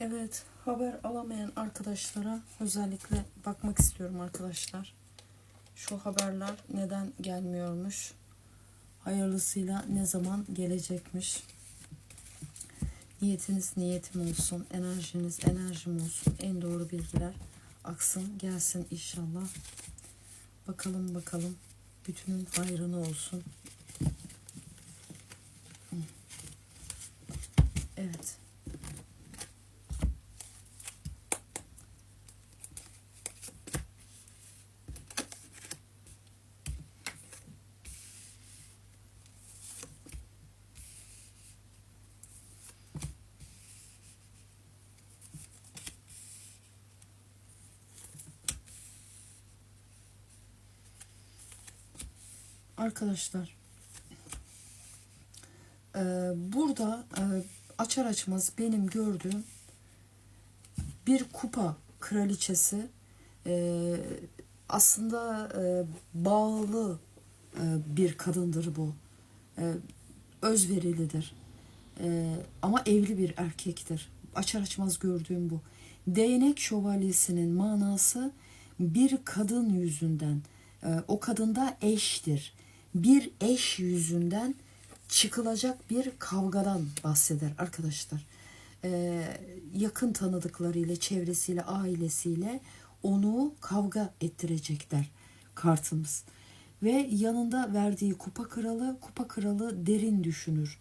Evet, haber alamayan arkadaşlara özellikle bakmak istiyorum arkadaşlar. Şu haberler neden gelmiyormuş? Hayırlısıyla ne zaman gelecekmiş? Niyetiniz niyetim olsun, enerjiniz enerjim olsun. En doğru bilgiler aksın, gelsin inşallah. Bakalım bakalım. Bütünün hayrını olsun. Evet. Arkadaşlar e, burada e, açar açmaz benim gördüğüm bir kupa kraliçesi e, aslında e, bağlı e, bir kadındır bu. E, özverilidir. E, ama evli bir erkektir. Açar açmaz gördüğüm bu. Değnek şövalyesinin manası bir kadın yüzünden. E, o kadında eştir. Bir eş yüzünden çıkılacak bir kavgadan bahseder arkadaşlar. E, yakın tanıdıklarıyla, çevresiyle, ailesiyle onu kavga ettirecekler kartımız. Ve yanında verdiği kupa kralı, kupa kralı derin düşünür.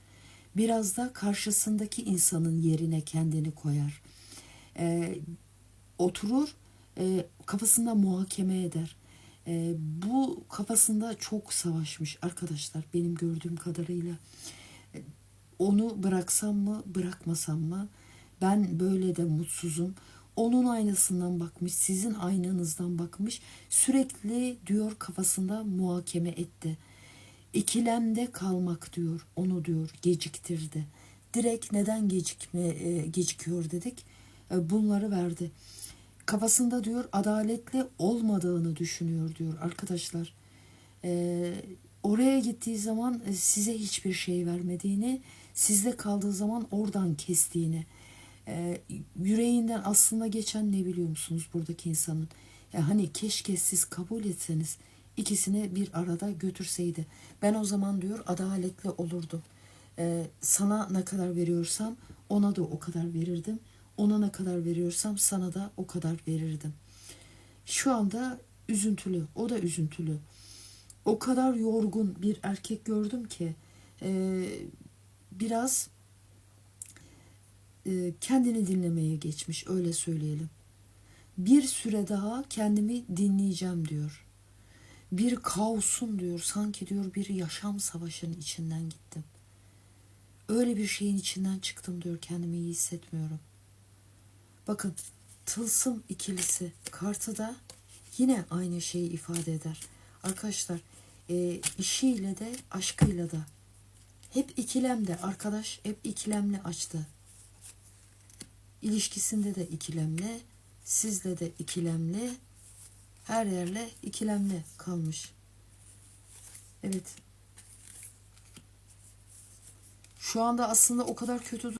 Biraz da karşısındaki insanın yerine kendini koyar. E, oturur, e, kafasında muhakeme eder. E, bu kafasında çok savaşmış arkadaşlar benim gördüğüm kadarıyla. E, onu bıraksam mı, bırakmasam mı? Ben böyle de mutsuzum. Onun aynasından bakmış, sizin aynanızdan bakmış. Sürekli diyor kafasında muhakeme etti. İkilemde kalmak diyor, onu diyor geciktirdi. Direkt neden gecikme e, gecikiyor dedik. E, bunları verdi. Kafasında diyor adaletli olmadığını düşünüyor diyor arkadaşlar. E, oraya gittiği zaman e, size hiçbir şey vermediğini, sizde kaldığı zaman oradan kestiğini, e, yüreğinden aslında geçen ne biliyor musunuz buradaki insanın? Ya hani keşke siz kabul etseniz ikisini bir arada götürseydi. Ben o zaman diyor adaletli olurdum. E, sana ne kadar veriyorsam ona da o kadar verirdim. Ona ne kadar veriyorsam sana da o kadar verirdim. Şu anda üzüntülü, o da üzüntülü. O kadar yorgun bir erkek gördüm ki e, biraz e, kendini dinlemeye geçmiş öyle söyleyelim. Bir süre daha kendimi dinleyeceğim diyor. Bir kaosun diyor sanki diyor bir yaşam savaşının içinden gittim. Öyle bir şeyin içinden çıktım diyor kendimi iyi hissetmiyorum. Bakın tılsım ikilisi kartı da yine aynı şeyi ifade eder. Arkadaşlar e, işiyle de aşkıyla da hep ikilemde arkadaş hep ikilemli açtı. İlişkisinde de ikilemli, sizle de ikilemli, her yerle ikilemli kalmış. Evet. Şu anda aslında o kadar kötü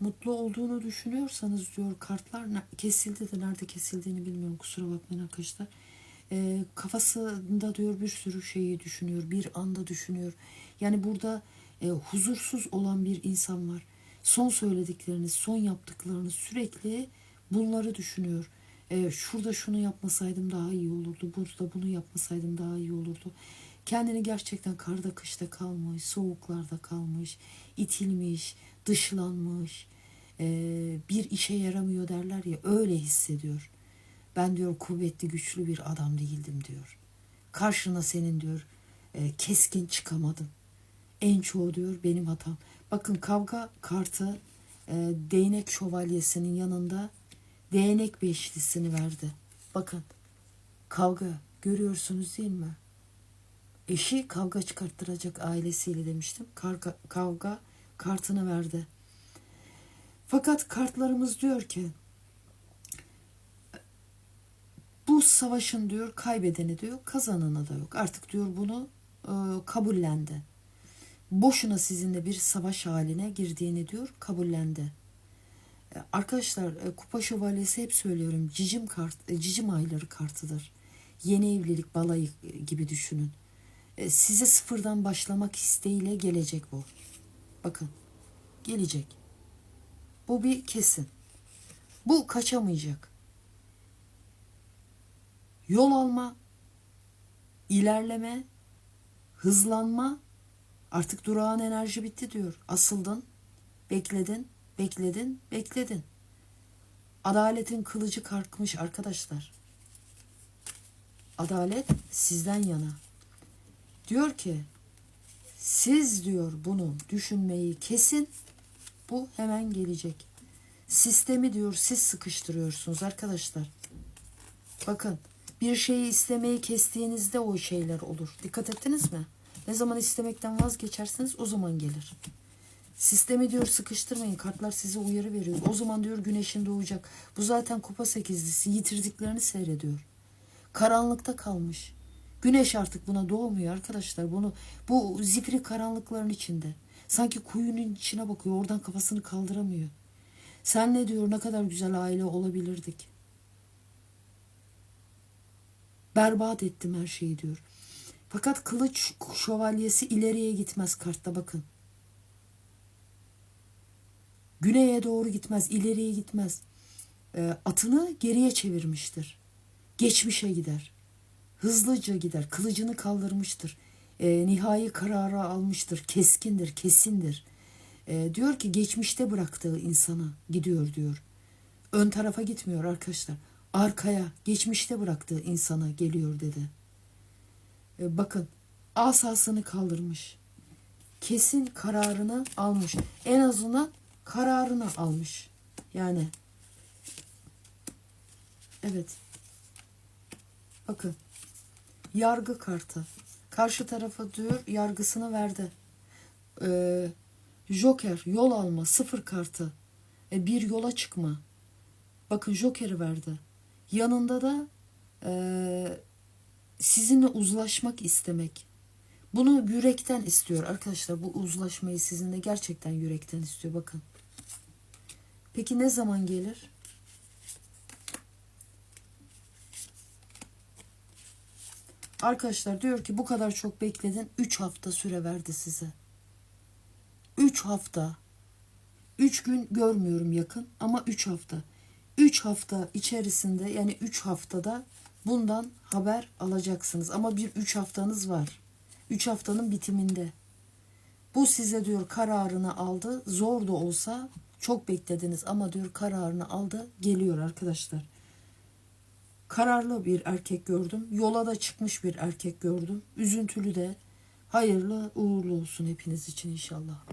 mutlu olduğunu düşünüyorsanız diyor kartlar kesildi de nerede kesildiğini bilmiyorum kusura bakmayın arkadaşlar. Ee, kafasında diyor bir sürü şeyi düşünüyor bir anda düşünüyor. Yani burada e, huzursuz olan bir insan var. Son söyledikleriniz, son yaptıklarınız sürekli bunları düşünüyor. Ee, şurada şunu yapmasaydım daha iyi olurdu. Burada bunu yapmasaydım daha iyi olurdu. Kendini gerçekten karda kışta kalmış, soğuklarda kalmış, itilmiş, dışlanmış, ee, bir işe yaramıyor derler ya öyle hissediyor. Ben diyor kuvvetli güçlü bir adam değildim diyor. Karşına senin diyor e, keskin çıkamadım. En çoğu diyor benim hatam. Bakın kavga kartı e, değnek şövalyesinin yanında değnek beşlisini verdi. Bakın kavga görüyorsunuz değil mi? Eşi kavga çıkarttıracak ailesiyle demiştim. Kavga, kavga kartını verdi. Fakat kartlarımız diyor ki bu savaşın diyor kaybedeni diyor kazananı da yok. Artık diyor bunu e, kabullendi. Boşuna sizinle bir savaş haline girdiğini diyor kabullendi. E, Arkadaşlar e, kupa şövalyesi hep söylüyorum. Cicim kart, e, cicim ayları kartıdır. Yeni evlilik balayı gibi düşünün. E, Size sıfırdan başlamak isteğiyle gelecek bu. Bakın. Gelecek. Bu bir kesin. Bu kaçamayacak. Yol alma, ilerleme, hızlanma, artık durağan enerji bitti diyor. Asıldın, bekledin, bekledin, bekledin. Adaletin kılıcı kalkmış arkadaşlar. Adalet sizden yana. Diyor ki siz diyor bunu düşünmeyi kesin. Bu hemen gelecek. Sistemi diyor siz sıkıştırıyorsunuz arkadaşlar. Bakın bir şeyi istemeyi kestiğinizde o şeyler olur. Dikkat ettiniz mi? Ne zaman istemekten vazgeçerseniz o zaman gelir. Sistemi diyor sıkıştırmayın. Kartlar size uyarı veriyor. O zaman diyor güneşin doğacak. Bu zaten kupa sekizlisi. Yitirdiklerini seyrediyor. Karanlıkta kalmış. Güneş artık buna doğmuyor arkadaşlar. Bunu bu zifiri karanlıkların içinde. Sanki kuyunun içine bakıyor. Oradan kafasını kaldıramıyor. Sen ne diyor? Ne kadar güzel aile olabilirdik. Berbat ettim her şeyi diyor. Fakat kılıç şövalyesi ileriye gitmez kartta bakın. Güneye doğru gitmez, ileriye gitmez. E, atını geriye çevirmiştir. Geçmişe gider. Hızlıca gider. Kılıcını kaldırmıştır. E, nihai kararı almıştır. Keskindir, kesindir. E, diyor ki geçmişte bıraktığı insana gidiyor diyor. Ön tarafa gitmiyor arkadaşlar. Arkaya, geçmişte bıraktığı insana geliyor dedi. E, bakın asasını kaldırmış. Kesin kararını almış. En azından kararını almış. Yani evet. Bakın yargı kartı. Karşı tarafa diyor yargısını verdi. Ee, Joker yol alma sıfır kartı. E, bir yola çıkma. Bakın Joker'i verdi. Yanında da e, sizinle uzlaşmak istemek. Bunu yürekten istiyor arkadaşlar. Bu uzlaşmayı sizinle gerçekten yürekten istiyor. Bakın. Peki ne zaman gelir? Arkadaşlar diyor ki bu kadar çok bekledin. 3 hafta süre verdi size. 3 hafta. 3 gün görmüyorum yakın ama 3 hafta. 3 hafta içerisinde yani 3 haftada bundan haber alacaksınız. Ama bir 3 haftanız var. 3 haftanın bitiminde. Bu size diyor kararını aldı. Zor da olsa çok beklediniz ama diyor kararını aldı. Geliyor arkadaşlar. Kararlı bir erkek gördüm. Yola da çıkmış bir erkek gördüm. Üzüntülü de hayırlı uğurlu olsun hepiniz için inşallah.